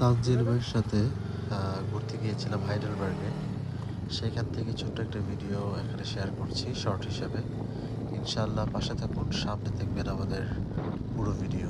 তানজিল ভাইয়ের সাথে ঘুরতে গিয়েছিলাম হাইডেলবার্গে সেখান থেকে ছোট্ট একটা ভিডিও এখানে শেয়ার করছি শর্ট হিসেবে। ইনশাআল্লাহ পাশে থাকুন, সামনে দেখবেন আমাদের পুরো ভিডিও।